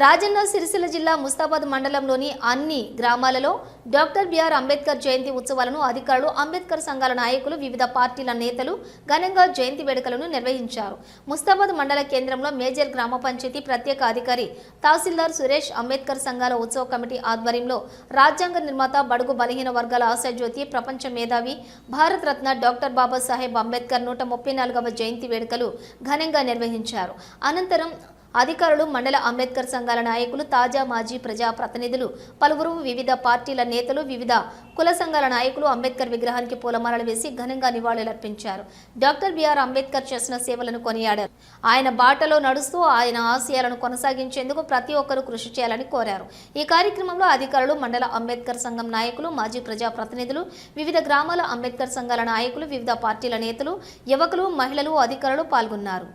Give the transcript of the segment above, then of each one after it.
రాజన్న సిరిసిల్ల జిల్లా ముస్తాబాద్ మండలంలోని అన్ని గ్రామాలలో డాక్టర్ బిఆర్ అంబేద్కర్ జయంతి ఉత్సవాలను అధికారులు అంబేద్కర్ సంఘాల నాయకులు వివిధ పార్టీల నేతలు ఘనంగా జయంతి వేడుకలను నిర్వహించారు. ముస్తాబాద్ మండల కేంద్రంలో మేజర్ గ్రామ పంచాయతీ ప్రత్యేక అధికారి తహసీల్దార్ సురేష్ అంబేద్కర్ సంఘాల ఉత్సవ కమిటీ ఆధ్వర్యంలో రాజ్యాంగ నిర్మాత బడుగు బలహీన వర్గాల ఆశాజ్యోతి ప్రపంచ మేధావి భారత రత్న డాక్టర్ బాబాసాహెబ్ అంబేద్కర్ నూట ముప్పై నాలుగవ జయంతి వేడుకలు ఘనంగా నిర్వహించారు. అనంతరం అధికారులు మండల అంబేద్కర్ సంఘాల నాయకులు తాజా మాజీ ప్రజా ప్రతినిధులు పలువురు వివిధ పార్టీల నేతలు వివిధ కుల సంఘాల నాయకులు అంబేద్కర్ విగ్రహానికి పూలమాలలు వేసి ఘనంగా నివాళులర్పించారు. డాక్టర్ బిఆర్ అంబేద్కర్ చేసిన సేవలను కొనియాడారు. ఆయన బాటలో నడుస్తూ ఆయన ఆశయాలను కొనసాగించేందుకు ప్రతి ఒక్కరూ కృషి చేయాలని కోరారు. ఈ కార్యక్రమంలో అధికారులు మండల అంబేద్కర్ సంఘం నాయకులు మాజీ ప్రజా ప్రతినిధులు వివిధ గ్రామాల అంబేద్కర్ సంఘాల నాయకులు వివిధ పార్టీల నేతలు యువకులు మహిళలు అధికారులు పాల్గొన్నారు.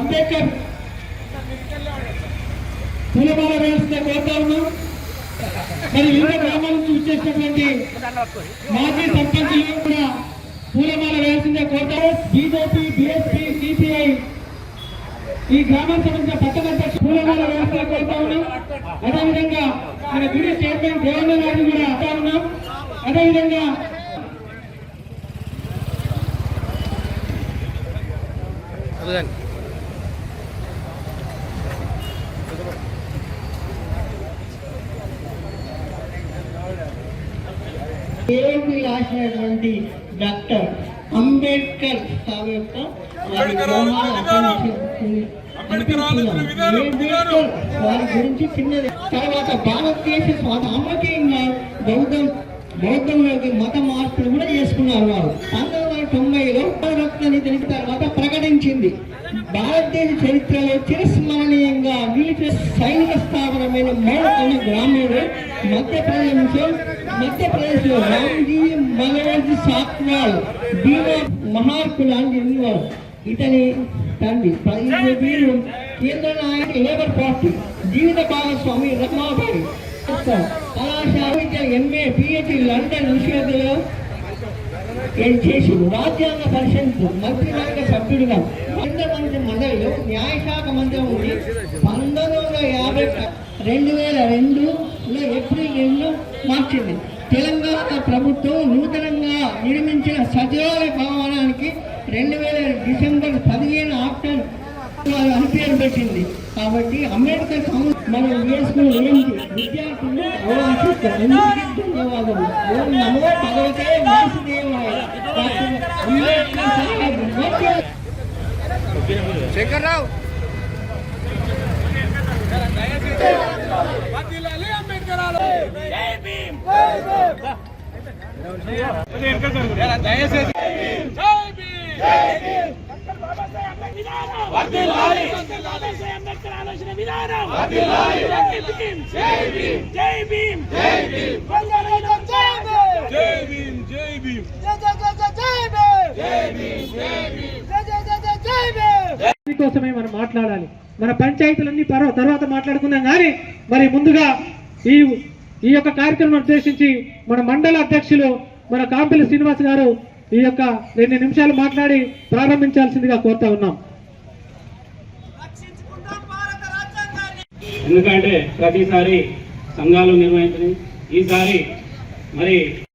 అంబేద్కర్ పూలమాల వేసిన కోరుతా ఉన్నాం. మరి వివిధ గ్రామాల నుంచి వచ్చేసినటువంటి మాజీ సర్పంచులు కూడా పూలమాల వేసిందే కోరుతారు బీజేపీ బీఎస్పీ సిపిఐ ఈ గ్రామానికి సంబంధించిన పట్టణ అధ్యక్షులు పూలమాల వేసిన కోరుతా ఉన్నాం. అదేవిధంగా మన గుడి చైర్మన్ దేవేంద్ర గారిని కూడా అంటా ఉన్నాం. అదేవిధంగా అదే ఏమి రాసినటువంటి డాక్టర్ అంబేద్కర్ సాగు యొక్క వారి గురించి చిన్నది. తర్వాత భారతదేశ సామాజికంగా బౌద్ధం బౌద్ధంలోకి మత మార్పులు కూడా చేసుకున్నారు వారు. తొంభైలో రత్నని తెలిసిన తర్వాత ప్రకటించింది. భారతదేశ చరిత్రలో చిరస్మరణీయంగా నిలిచిన సైనిక స్థావరమైన మౌన్ గ్రామంలో మధ్యప్రదేశ్ మధ్యప్రదేశ్లో రామ్జీ మనోజ్ సాత్వాల్ భీమా మహార్కు లాంటి ఇతని తండ్రి వీరు కేంద్ర నాయక లేబర్ పార్టీ జీవిత భాగస్వామి రమాబాయి కళాశాల ఎంఏ పిహెచ్డి లండన్ విశ్వవిద్యాలయం ఏం చేసి రాజ్యాంగ పరిషత్ మంత్రివర్గ సభ్యుడిగా కేంద్ర మంత్రి మండలిలో న్యాయశాఖ మంత్రి ఉండి పంతొమ్మిది వందల యాభై రెండు వేల రెండులో ఏప్రిల్ రెండు మార్చింది. తెలంగాణ ప్రభుత్వం నూతనంగా నిర్మించిన సచివాలయ భవనానికి రెండు వేల డిసెంబర్ పదిహేను ఆఫ్టర్ అని పేరు పెట్టింది. కాబట్టి అంబేద్కర్ సంస్థ మనం వేసుకుని ఏంటి విద్యార్థులు అవలంబిస్తారు ఎందుకు ధన్యవాదాలు ఓం నమో భగవతే వాసుదేవాయ డాక్టర్ అంబేద్కర్ సాహెబ్ మధ్య శంకర్రావు వర్ధిల్లాలి అంబేద్కర్ ఆలో జై భీమ్ దయచేసి అంబేద్కర్ ఆలోచన విధానం జై భీమ్ జై భీమ్ జై భీమ్ జై భీమ్ జై భీమ్ జై భీమ్ కోసమే మనం మాట్లాడాలి మన పంచాయతీలన్నీ పర్వ తర్వాత మాట్లాడుకుందాం కానీ మరి ముందుగా ఈ ఈ యొక్క కార్యక్రమం ఉద్దేశించి మన మండల అధ్యక్షులు మన కాంపిల్లి శ్రీనివాస్ గారు ఈ యొక్క రెండు నిమిషాలు మాట్లాడి ప్రారంభించాల్సిందిగా కోరుతా ఉన్నాం. ఎందుకంటే ప్రతిసారి సంఘాలు నిర్వహించడం ఈసారి మరి